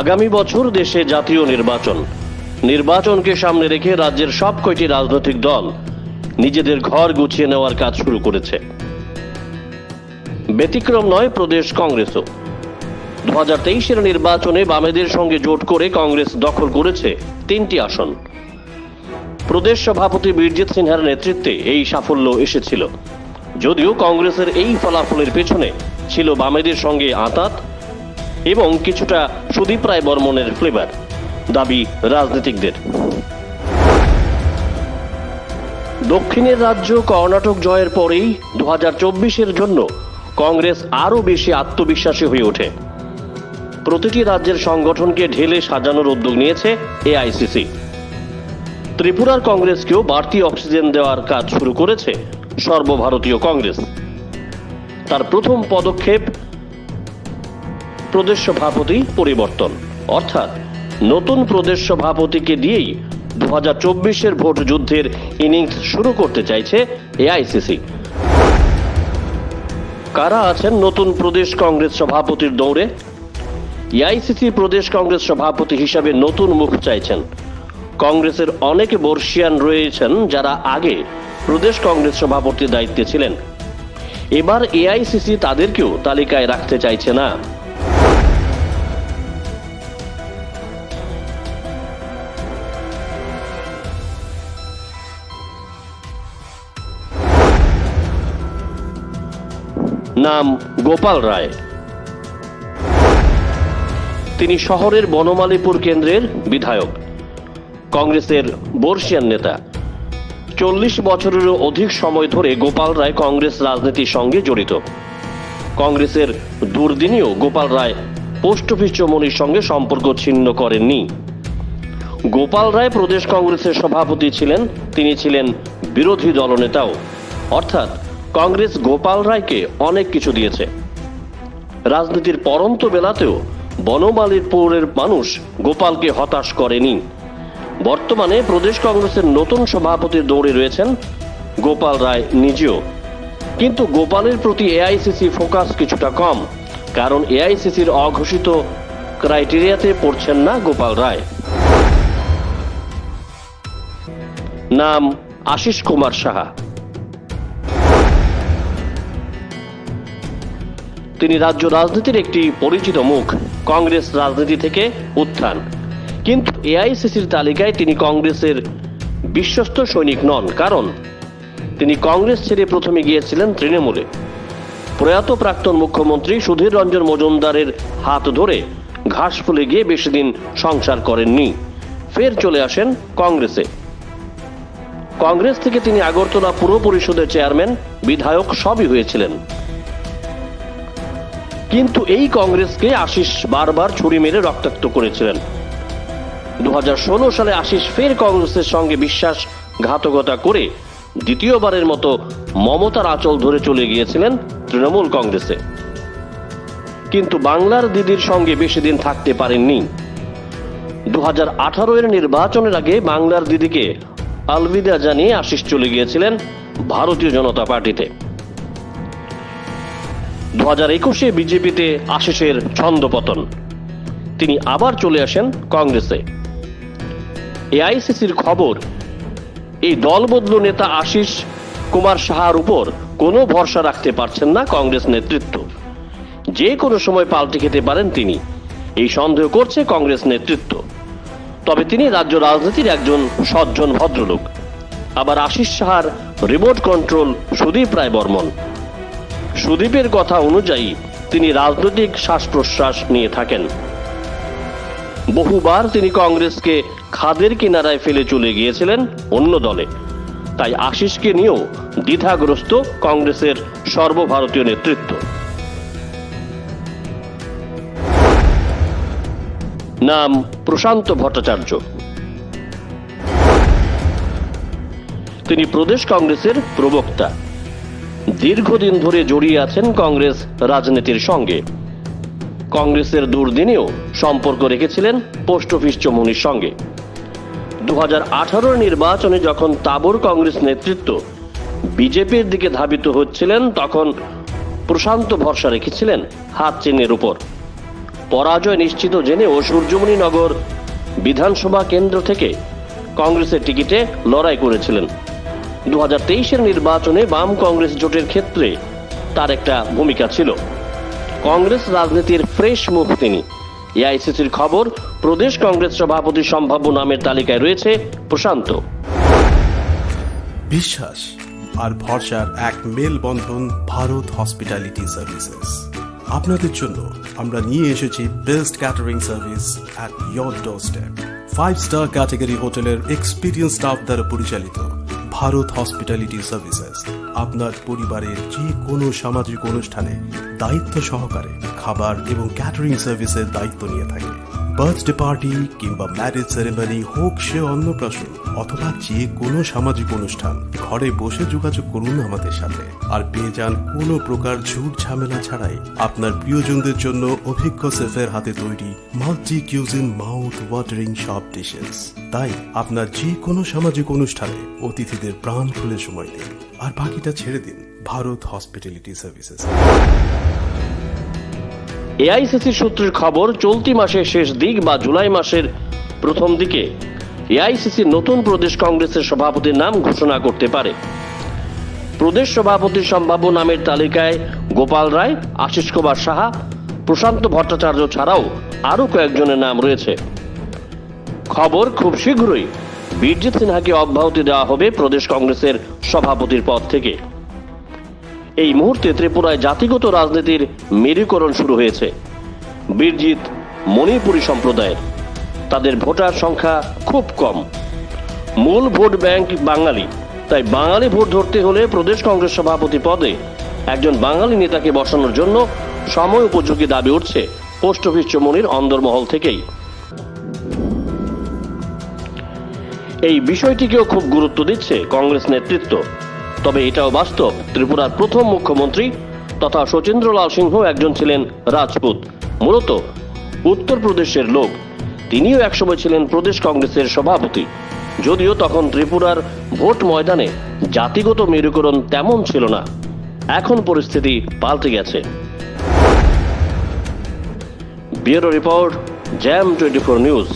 আগামী বছর দেশে জাতীয় নির্বাচন। নির্বাচনকে সামনে রেখে রাজ্যের সব কয়টি রাজনৈতিক দল নিজেদের ঘর গুছিয়ে নেওয়ার কাজ শুরু করেছে। ব্যতিক্রম নয়, প্রদেশ কংগ্রেসও। দু হাজার তেইশের নির্বাচনে বামেদের সঙ্গে জোট করে কংগ্রেস দখল করেছে তিনটি আসন। প্রদেশ সভাপতি বীরজিৎ সিনহার নেতৃত্বে এই সাফল্য এসেছিল। যদিও কংগ্রেসের এই ফলাফলের পেছনে ছিল বামেদের সঙ্গে আঁতাত এবং কিছুটা সুদীপ রায় বর্মনের ফ্লেভার, দাবি রাজনীতিকদের। দক্ষিণের রাজ্য কর্ণাটক জয়ের পরেই দু হাজার জন্য কংগ্রেস আরও বেশি আত্মবিশ্বাসী হয়ে ওঠে। প্রতিটি রাজ্যের সংগঠনকে ঢেলে সাজানোর উদ্যোগ নিয়েছে এআইসিসি। ত্রিপুরার কংগ্রেসকেও বাড়তি অক্সিজেন দেওয়ার কাজ শুরু করেছে সর্বভারতীয় কংগ্রেস। তার প্রথম পদক্ষেপ প্রদেশ সভাপতি পরিবর্তন। অর্থাৎ নতুন প্রদেশ সভাপতিকে দিয়েই দু হাজার চব্বিশের ভোট যুদ্ধের ইনিংস শুরু করতে চাইছে এআইসিসি। কারা আছেন নতুন প্রদেশ কংগ্রেস সভাপতির দৌড়ে? এআইসিসি প্রদেশ কংগ্রেস সভাপতি হিসাবে নতুন মুখ চাইছেন। কংগ্রেসের অনেক বর্ষিয়ান রয়েছেন যারা আগে প্রদেশ কংগ্রেস সভাপতির দায়িত্বে ছিলেন। এবার এআইসিসি তাদেরকেও তালিকায় রাখতে চাইছে না। নাম গোপাল রায়। তিনি শহরের বনমালীপুর কেন্দ্রের বিধায়ক। কংগ্রেসের বর্ষিয়ান নেতা। চল্লিশ বছরেরও অধিক সময় ধরে গোপাল রায় কংগ্রেস রাজনীতির সঙ্গে জড়িত। কংগ্রেসের দুর্দিনেও গোপাল রায় পোস্ট অফিস চমনির সঙ্গে সম্পর্ক ছিন্ন করেননি। গোপাল রায় প্রদেশ কংগ্রেসের সভাপতি ছিলেন, তিনি ছিলেন বিরোধী দলনেতাও। অর্থাৎ কংগ্রেস গোপাল রায়কে অনেক কিছু দিয়েছে। রাজনীতির পরন্ত বেলাতেও বনমালীপুরের মানুষ গোপালকে হতাশ করেনি। বর্তমানে প্রদেশ কংগ্রেসের নতুন সভাপতির দৌড়ে রয়েছেন গোপাল রায় নিজেও। কিন্তু গোপালের প্রতি এআইসিসি ফোকাস কিছুটা কম, কারণ এআইসিসির অঘোষিত ক্রাইটেরিয়াতে পড়ছেন না গোপাল রায়। নাম আশিস কুমার সাহা। তিনি রাজ্য রাজনীতির একটি পরিচিত মুখ, কংগ্রেস রাজনীতি থেকে উত্থান। কিন্তু এআইসিসির তালিকায় তিনি কংগ্রেসের বিশ্বস্ত সৈনিক নন, কারণ তিনি কংগ্রেস ছেড়ে প্রথমে গিয়েছিলেন তৃণমূলে। প্রয়াত প্রাক্তন মুখ্যমন্ত্রী সুধীর রঞ্জন মজুমদারের হাত ধরে ঘাস ফুলে গিয়ে বেশি দিন সংসার করেননি। ফের চলে আসেন কংগ্রেসে। কংগ্রেস থেকে তিনি আগরতলা পুর পরিষদের চেয়ারম্যান, বিধায়ক সবই হয়েছিলেন। কিন্তু এই কংগ্রেসকে আশিস বারবার ছুরি মেরে রক্তাক্ত করেছিলেন। দু হাজার ষোলো সালে আশিস ফের কংগ্রেসের সঙ্গে বিশ্বাসঘাতকতা করে দ্বিতীয়বারের মতো মমতার আঁচল ধরে চলে গিয়েছিলেন তৃণমূল কংগ্রেসে। কিন্তু বাংলার দিদির সঙ্গে বেশি দিন থাকতে পারেননি। দু হাজার আঠারো এর নির্বাচনের আগে বাংলার দিদিকে আলবিদা জানিয়ে আশিস চলে গিয়েছিলেন ভারতীয় জনতা পার্টিতে। দু হাজার একুশে বিজেপিতে আশিসের ছন্দপতন। তিনি আবার চলে আসেন কংগ্রেসে। এআইসিসির খবর, এই দলবদলু নেতা আশিস কুমার সাহার উপর কোনো ভরসা রাখতে পারছেন না কংগ্রেস নেতৃত্ব। যে কোনো সময় পাল্টে খেতে পারেন তিনি। এই সন্দেহ করছে কংগ্রেস নেতৃত্ব। তবে তিনি রাজ্য রাজনীতির একজন সজ্জন ভদ্রলোক। আবার আশিস সাহার রিমোট কন্ট্রোল সুদীপ রায় বর্মন। সুদীপের কথা অনুযায়ী তিনি রাজনৈতিক শ্বাস প্রশ্বাস নিয়ে থাকেন। বহুবার তিনি কংগ্রেসকে খাদের কিনারায় ফেলে চলে গিয়েছিলেন অন্য দলে। তাই আশিসকে নিয়েও দ্বিধাগ্রস্ত কংগ্রেসের সর্বভারতীয় নেতৃত্ব। নাম প্রশান্ত ভট্টাচার্য। তিনি প্রদেশ কংগ্রেসের প্রবক্তা। দীর্ঘদিন ধরে জড়িয়ে আছেন কংগ্রেস রাজনীতির সঙ্গে। কংগ্রেসের দুর্দিনেও সম্পর্ক রেখেছিলেন পোস্ট অফিস চমুনির সঙ্গে। দু হাজার নির্বাচনে যখন তাবর কংগ্রেস নেতৃত্ব বিজেপির দিকে ধাবিত হচ্ছিলেন, তখন প্রশান্ত ভরসা রেখেছিলেন হাত চিহ্নের উপর। পরাজয় নিশ্চিত জেনেও সূর্যমণি নগর বিধানসভা কেন্দ্র থেকে কংগ্রেসের টিকিটে লড়াই করেছিলেন। দু তেইশের নির্বাচনে বাম কংগ্রেস জোটের ক্ষেত্রে তার একটা ভূমিকা ছিল। কংগ্রেস রাজনীতির ফ্রেশ মুখ তিনি। এআইসিসির খবর, প্রদেশ কংগ্রেস সভাপতি সম্ভাব্য নামের তালিকায় রয়েছে প্রশান্ত। বিশ্বাস আর ভরসার এক মেলবন্ধন ভারত হসপিটালিটি সার্ভিসেস। আপনাদের জন্য আমরা নিয়ে এসেছি best catering service at your door step five star category হোটেলের এক্সপিরিয়েন্স স্টাফ দ্বারা পরিচালিত। Bharat hospitality services. আপনার পরিবারের যে কোনো সামাজিক অনুষ্ঠানে দায়িত্ব সহকারে খাবার এবং ক্যাটারিং সার্ভিসের দায়িত্ব নিয়ে থাকে বার্থডে পার্টি কিংবা ম্যারেজ সেরেমনি, হোক সে অন্নপ্রাশন অথবা যে কোনো সামাজিক অনুষ্ঠান, ঘরে বসে যোগাযোগ করুন আমাদের সাথে। আর পেয়ে যান কোনো প্রকার ঝুট ঝামেলা ছাড়াই আপনার প্রিয়জনদের জন্য অভিজ্ঞ শেফের হাতে তৈরি মাল্টি কিউজিন মাউথ ওয়াটারিং সব ডিশেস। তাই আপনার যে কোনো সামাজিক অনুষ্ঠানে অতিথিদের প্রাণ খুলে সময় দিন। আর বাকিটা ছেড়ে দিন ভারত হসপিটালিটি সার্ভিসেস। এআইসিসি সূত্রের খবর, চলতি মাসের শেষ দিক বা জুলাই মাসের প্রথম দিকে এআইসিসি নতুন প্রদেশ কংগ্রেসের সভাপতির নাম ঘোষণা করতে পারে। প্রদেশ সভাপতির সম্ভাব্য নামের তালিকায় গোপাল রায়, আশিস কুমার সাহা, প্রশান্ত ভট্টাচার্য ছাড়াও আরও কয়েকজনের নাম রয়েছে। খবর খুব শীঘ্রই বীরজিৎ সিনহাকে অব্যাহতি দেওয়া হবে প্রদেশ কংগ্রেসের সভাপতির পদ থেকে। এই মুহূর্তে ত্রিপুরায় জাতিগত রাজনীতির মেরুকরণ শুরু হয়েছে। বীরজিৎ, মণিপুরী সম্প্রদায়ের। তাদের ভোটার সংখ্যা খুব কম। মূল ভোট ব্যাংক বাঙালি। তাই বাঙালি ভোট ধরতে হলে প্রদেশ কংগ্রেস সভাপতি পদে একজন বাঙালি নেতাকে বসানোর জন্য সময় উপযোগী দাবি উঠছে পোস্ট অফিস চমনির অন্দরমহল থেকেই। এই বিষয়টিকেও খুব গুরুত্ব দিচ্ছে কংগ্রেস নেতৃত্ব। তবে এটাও বাস্তব, ত্রিপুরার প্রথম মুখ্যমন্ত্রী তথা শচীন্দ্রলাল সিংহ একজন ছিলেন রাজপুত, মূলত উত্তরপ্রদেশের লোক। তিনিও একসময় ছিলেন প্রদেশ কংগ্রেসের সভাপতি। যদিও তখন ত্রিপুরার ভোট ময়দানে জাতিগত মেরুকরণ তেমন ছিল না। এখন পরিস্থিতি পাল্টে গেছে। ব্যুরো রিপোর্ট, জ্যাম টোয়েন্টি ফোর নিউজ।